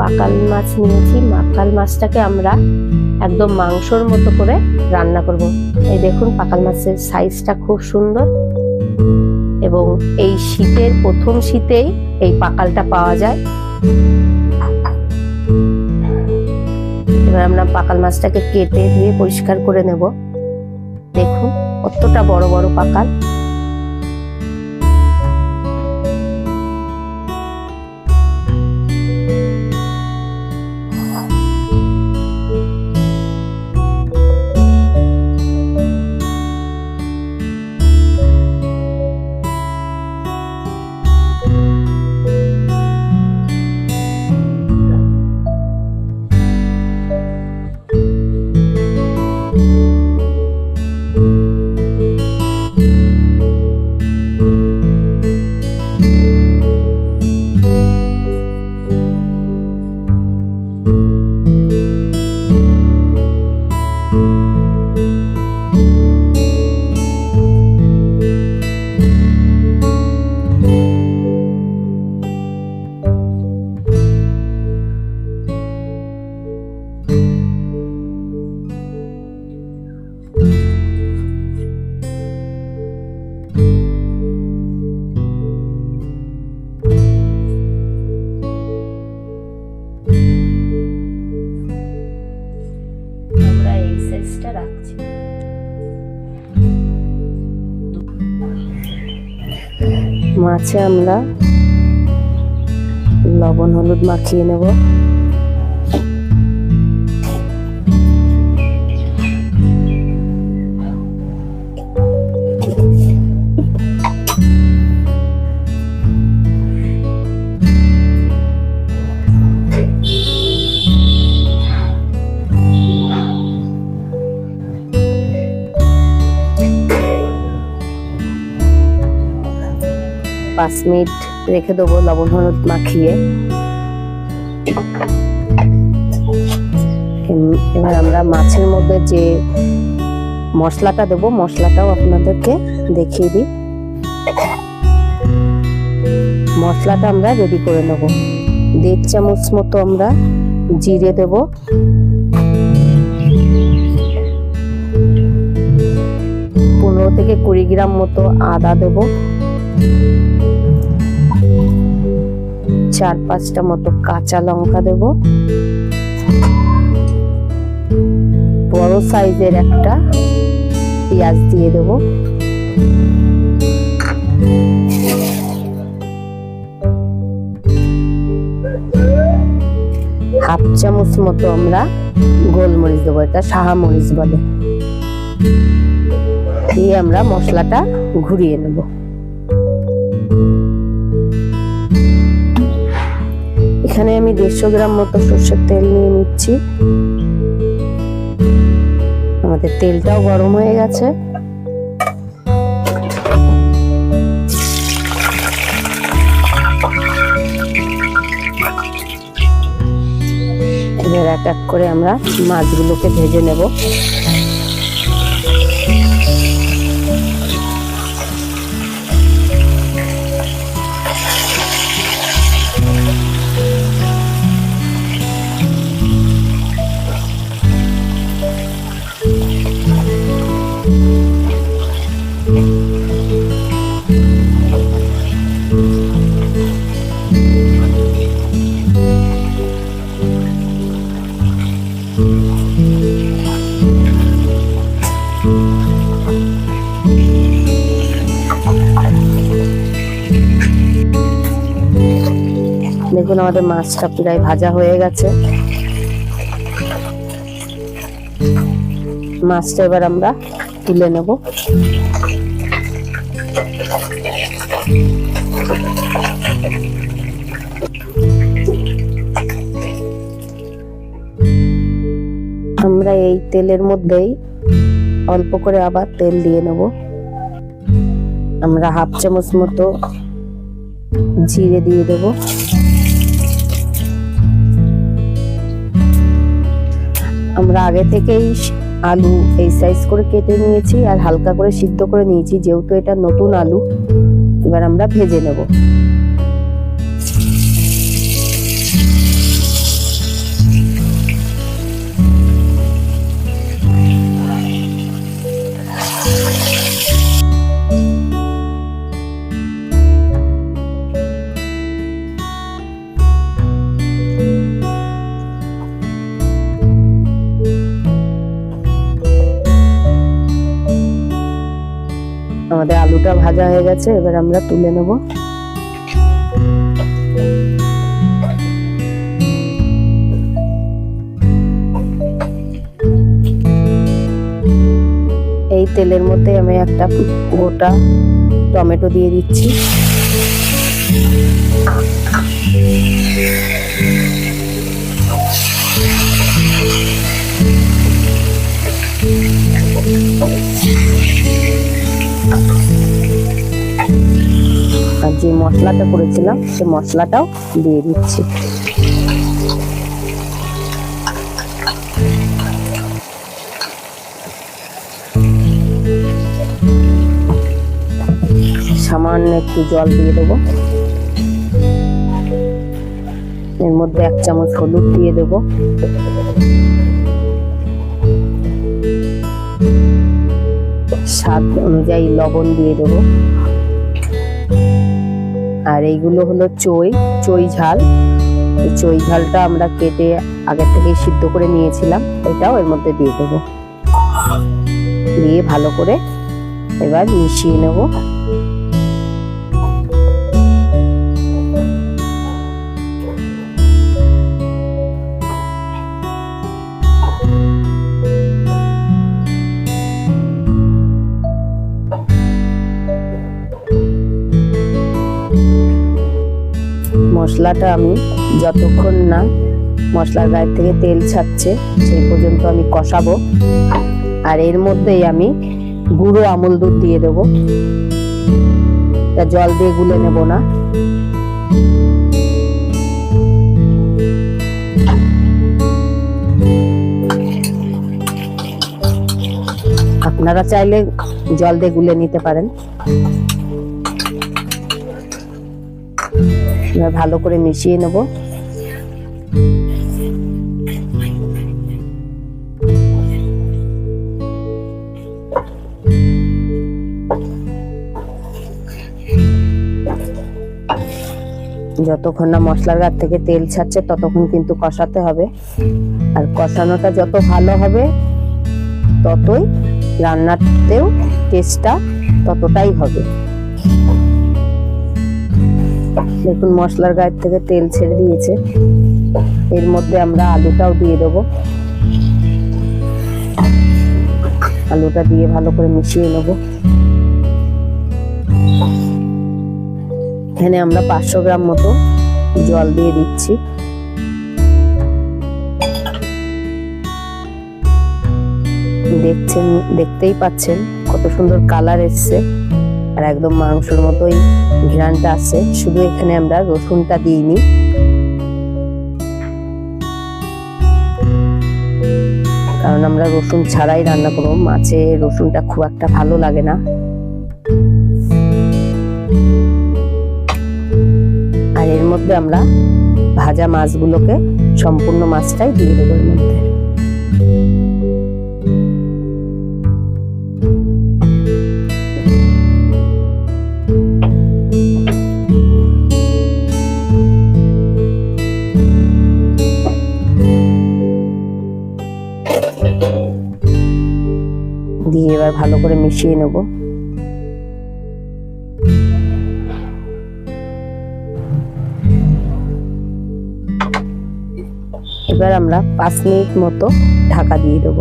পাকাল মাছ নিয়েছি পাকাল মাছটাকে আমরা একদম মাংসর মতো করে রান্না করব। এই দেখুন পাকাল মাছের সাইজটা খুব সুন্দর এবং এই শীতের প্রথম শীতেই এই পাকালটা পাওয়া যায়। এবার আমরা পাকাল মাছটাকে কেটে ধুয়ে পরিষ্কার করে নেব। দেখুন কতটা বড় বড় পাকাল। মাছে আমরা লবণ হলুদ মাখিয়ে নেব। পাঁচ মিনিট রেখে দেবো, লবণ, হলুদ মাখিয়ে। এবার আমরা মাছের মধ্যে যে মশলাটা দেবো, মশলাটাও আপনাদেরকে দেখিয়ে দিই। মশলাটা আমরা রেডি করে নেব। দেড় চামচ মতো আমরা জিরে দেব। পনেরো থেকে কুড়ি গ্রাম মতো আদা দেবো। চার পাঁচটা মতো কাঁচা লঙ্কা দেব। বড় সাইজের একটা পেঁয়াজ দিয়ে দেব। হাফ চামচ মতো আমরা গোলমরিচ দেবো, এটা সাহা মরিচ বলে। দিয়ে আমরা মশলাটা ঘুরিয়ে নেব। এখানে আমি দেড়শো গ্রাম মতো সর্ষের তেল নিয়ে নিচ্ছি। আমাদের তেলটাও গরম হয়ে গেছে। এক এক করে আমরা মাছগুলোকে ভেজে নেব। আমাদের মাছটা প্রায় ভাজা হয়ে গেছে। মাছটা এবার আমরা তুলে নেব। আমরা এই তেলের মধ্যেই অল্প করে আবার তেল দিয়ে নেব। আমরা হাফ চামচ মতো জিরে দিয়ে দেব। আমরা আগে থেকেই আলু এই সাইজ করে কেটে নিয়েছি আর হালকা করে সিদ্ধ করে নিয়েছি, যেহেতু এটা নতুন আলু, এবার আমরা ভেজে নেব। আলুটা ভাজা হয়ে গেছে, এবার আমরা তুলে নেব। এই তেলের মধ্যে আমি একটা গোটা টমেটো দিয়ে দিচ্ছি। আর যে মশলাটা করেছিলাম, সে মশলাটাও দিয়ে দিচ্ছি। সামান্য একটু জল দিয়ে দেবো। এর মধ্যে এক চামচ হলুদ দিয়ে দেবো। স্বাদ অনুযায়ী লবণ দিয়ে দেবো। আর এইগুলো হলো চই চই ঝাল। এই চই ঝালটা আমরা কেটে আগের থেকে সিদ্ধ করে নিয়েছিলাম, এটাও এর মধ্যে দিয়ে দেবো। দিয়ে ভালো করে এবার মিশিয়ে নেব। মশলাটা আমি যতক্ষণ না মশলার গায়ের থেকে তেল ছাড়ছে, সেই পর্যন্ত আমি কষাবো। আর এর মধ্যেই আমি গুঁড়ো আমুল দুধ দিয়ে দেবো। তা জল দিয়ে গুলে নেব না। আপনারা চাইলে জল দিয়ে গুলে নিতে পারেন। এবার ভালো করে মিশিয়ে নেব। যতক্ষণ না মশলার গাছ থেকে তেল ছাড়ছে, ততক্ষণ কিন্তু কষাতে হবে। আর কষানোটা যত ভালো হবে, ততই রান্নাতেও টেস্টটা ততটাই হবে। দেখুন মশলার গায়ের থেকে তেল ছেড়ে দিয়েছে। এর মধ্যে আমরা আলুটাও দিয়ে দেবো। আলুটা দিয়ে ভালো করে মিশিয়ে নেব। এখানে আমরা পাঁচশো গ্রাম মতো জল দিয়ে দিচ্ছি। দেখছেন, দেখতেই পাচ্ছেন কত সুন্দর কালার এসছে। আর একদম মাংসর মতোই ঘ্রানটা আছে। শুধু এখানে আমরা রসুনটা দিইনি। কারণ আমরা রসুন ছাড়াই রান্না করব। মাছে রসুনটা খুব একটা ভালো লাগে না। আর এর মধ্যে আমরা ভাজা মাছগুলোকে সম্পূর্ণ মাছটাই দিয়ে দেবো এর মধ্যে। ভালো করে মিশিয়ে নেব। এবার আমরা পাঁচ মিনিট মতো ঢাকা দিয়ে দেব।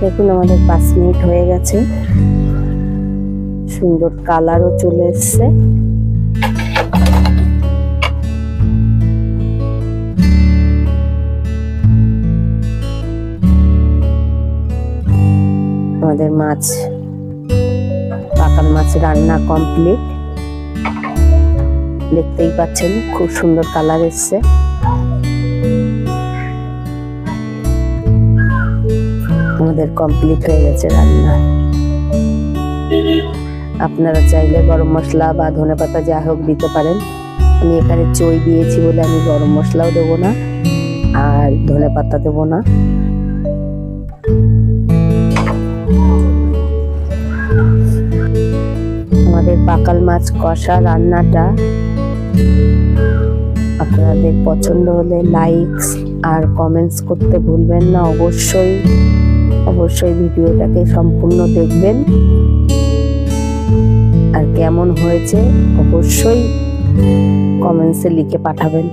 দেখুন, আমাদের পাঁচ মিনিট হয়ে গেছে। সুন্দর কালারও চলে এসছে। আমাদের মাছ পাকাল মাছ রান্না কমপ্লিট দেখতেই পাচ্ছেন, খুব সুন্দর কালার এসছে। আমাদের কমপ্লিট হয়ে গেছে রান্না। আপনারা চাইলে গরম মশলা বা ধনে পাতা যা হোক দিতে পারেন। আমি এখানে চই দিয়েছি বলে আমি গরম মশলাও দেবো না, আর ধনে পাতা দেবো না। আমাদের পাকাল মাছ কষা রান্নাটা। আপনাদের পছন্দ হলে লাইকস আর কমেন্টস করতে ভুলবেন না অবশ্যই। অবশ্যই ভিডিওটাকে সম্পূর্ণ দেখবেন। আর কেমন হয়েছে অবশ্যই কমেন্টসে লিখে পাঠাবেন।